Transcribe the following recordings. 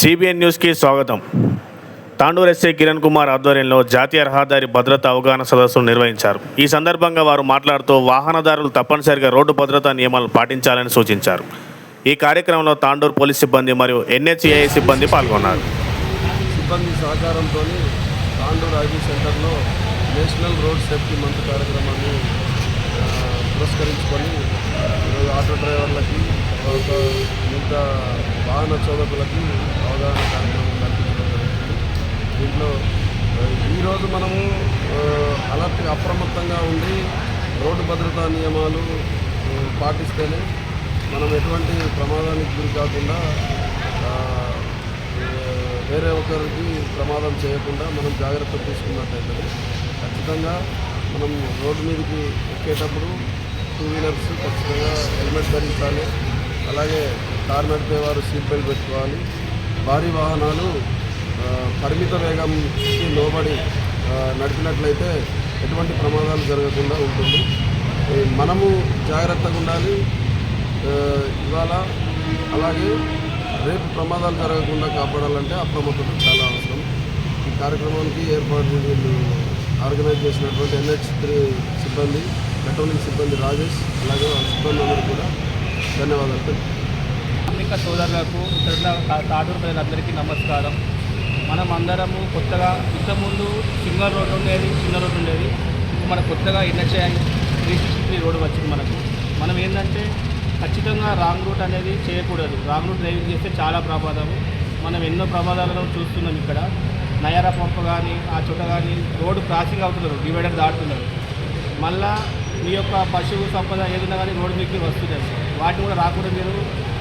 CBN న్యూస్కి స్వాగతం. Tandur SI Kiran Kumar ఆధ్వర్యంలో జాతీయ రహదారి భద్రత అవగాహన సదస్సును నిర్వహించారు. ఈ సందర్భంగా వారు మాట్లాడుతూ వాహనదారులు తప్పనిసరిగా రోడ్డు భద్రతా నియమాలను పాటించాలని సూచించారు. ఈ కార్యక్రమంలో తాండూరు పోలీస్ సిబ్బంది మరియు ఎన్హెచ్ఏఐ సిబ్బంది పాల్గొన్నారు. సిబ్బంది సహకారంతో తాండూరు ఐబీ సెంటర్లో నేషనల్ రోడ్ సేఫ్టీ మంత్ కార్యక్రమాన్ని పురస్కరించుకొని ఆటో డ్రైవర్లకి మిగతా వాహన చోదకులకి అవగాహన కార్యక్రమం కల్పించడం జరుగుతుంది. దీంట్లో ఈరోజు మనము అలర్ట్ అప్రమత్తంగా ఉండి రోడ్డు భద్రతా నియమాలు పాటిస్తేనే మనం ఎటువంటి ప్రమాదానికి గురి కాకుండా వేరే ఒకరికి ప్రమాదం చేయకుండా మనం జాగ్రత్త తీసుకున్నట్టయితే ఖచ్చితంగా మనం రోడ్డు మీదకి ఎక్కేటప్పుడు టూ వీలర్స్ ఖచ్చితంగా హెల్మెట్ ధరించాలి. అలాగే కార్ నడిపే వారు సీట్ బెల్ట్ పెట్టుకోవాలి. భారీ వాహనాలు పరిమిత వేగంకి లోబడి నడిపినట్లయితే ఎటువంటి ప్రమాదాలు జరగకుండా ఉంటుంది. మనము జాగ్రత్తగా ఉండాలి. ఇవాళ అలాగే రేపు ప్రమాదాలు జరగకుండా కాపాడాలంటే అప్రమత్తత చాలా అవసరం. ఈ కార్యక్రమానికి ఏర్పాటు వీళ్ళు ఆర్గనైజ్ చేసినటువంటి ఎన్హెచ్ త్రీ సిబ్బంది పెట్రోలింగ్ సిబ్బంది రాజేష్ అలాగే సిబ్బంది అందరూ కూడా ధన్యవాదాలు. కార్మిక సోదరులకు ఇక్కడ తాడూరు ప్రజలందరికీ నమస్కారం. మనం అందరము కొత్తగా ఇంతకుముందు సింగల్ రోడ్ ఉండేది చిన్న రోడ్ ఉండేది. ఇప్పుడు మనకు కొత్తగా N H I three sixty three road వచ్చింది మనకు. మనం ఏంటంటే ఖచ్చితంగా రాంగ్ రూట్ అనేది చేయకూడదు. రాంగ్ రూట్ డ్రైవింగ్ చేస్తే చాలా ప్రమాదము మనం ఎన్నో ప్రమాదాలను చూస్తున్నాం ఇక్కడ. నయారా పంప కానీ ఆ చోట కానీ రోడ్డు క్రాసింగ్ అవుతున్నారు డివైడర్ దాటుతున్నారు. మళ్ళా మీ యొక్క పశువు సంపద ఏదైనా కానీ రోడ్డు మీకు వస్తున్నది వాటిని కూడా రాకుండా మీరు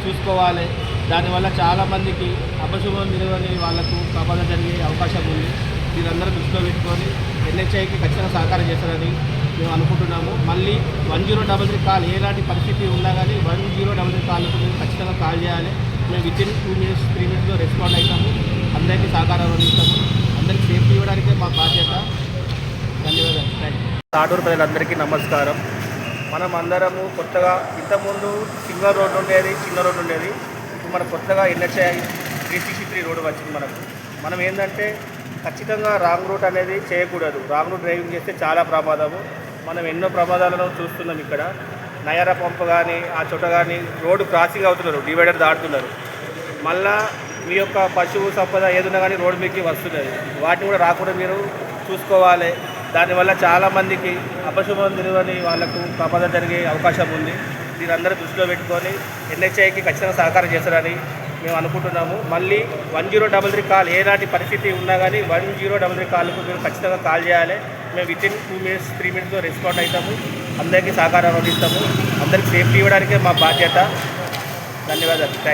చూసుకోవాలి. దానివల్ల చాలామందికి అపశుభం నిలవని వాళ్ళకు ప్రమాదం జరిగే అవకాశం ఉంది. మీరందరూ దృష్టిలో పెట్టుకొని ఎన్హెచ్ఐకి ఖచ్చితంగా సహకారం చేస్తారని మేము అనుకుంటున్నాము. మళ్ళీ one zero double three call ఏలాంటి పరిస్థితి ఉన్నా కానీ వన్ జీరో డబల్ త్రీ కాల్కు మేము ఖచ్చితంగా కాల్ చేయాలి. మేము within two minutes three మినిట్స్లో రెస్పాండ్ అవుతాము. అందరికీ సహకారం అందిస్తాము. అందరికీ సేఫ్టీ ఇవ్వడానికే మా బాధ్యత. ధన్యవాదాలు. థ్యాంక్ యూ తాడూరు ప్రజలందరికీ నమస్కారం. మనం అందరము కొత్తగా ఇంతకుముందు సింగల్ రోడ్ ఉండేది చిన్న రోడ్ ఉండేది. ఇప్పుడు మనకు కొత్తగా N H I three sixty three road వచ్చింది మనకు. మనం ఏంటంటే ఖచ్చితంగా రాంగ్ రూట్ అనేది చేయకూడదు. రాంగ్ రూట్ డ్రైవింగ్ చేస్తే చాలా ప్రమాదము. మనం ఎన్నో ప్రమాదాలను చూస్తున్నాం ఇక్కడ. నయార పంప్ కానీ ఆ చోట కానీ రోడ్డు క్రాసింగ్ అవుతున్నారు డివైడర్ దాటుతున్నారు. మళ్ళా మీ యొక్క పశువు సంపద ఏదైనా కానీ రోడ్డు మీదకి వస్తున్నది. వాటిని కూడా రాకుండా మీరు చూసుకోవాలి. దానివల్ల చాలామందికి అపశుభం తెలియని వాళ్ళకు ప్రమాదం జరిగే అవకాశం ఉంది. దీనందరూ దృష్టిలో పెట్టుకొని ఎన్హెచ్ఐకి ఖచ్చితంగా సహకారం చేస్తారని మేము అనుకుంటున్నాము. మళ్ళీ one zero double three call ఏనాటి పరిస్థితి ఉన్నా కానీ వన్ జీరో డబల్ త్రీ కాల్కు మీరు ఖచ్చితంగా కాల్ చేయాలి. మేము within two minutes three మినిట్స్లో రెస్పాండ్ అవుతాము అందరికీ సహకారం అందిస్తాము. అందరికీ సేఫ్టీ ఇవ్వడానికే మా బాధ్యత. ధన్యవాదాలు. థ్యాంక్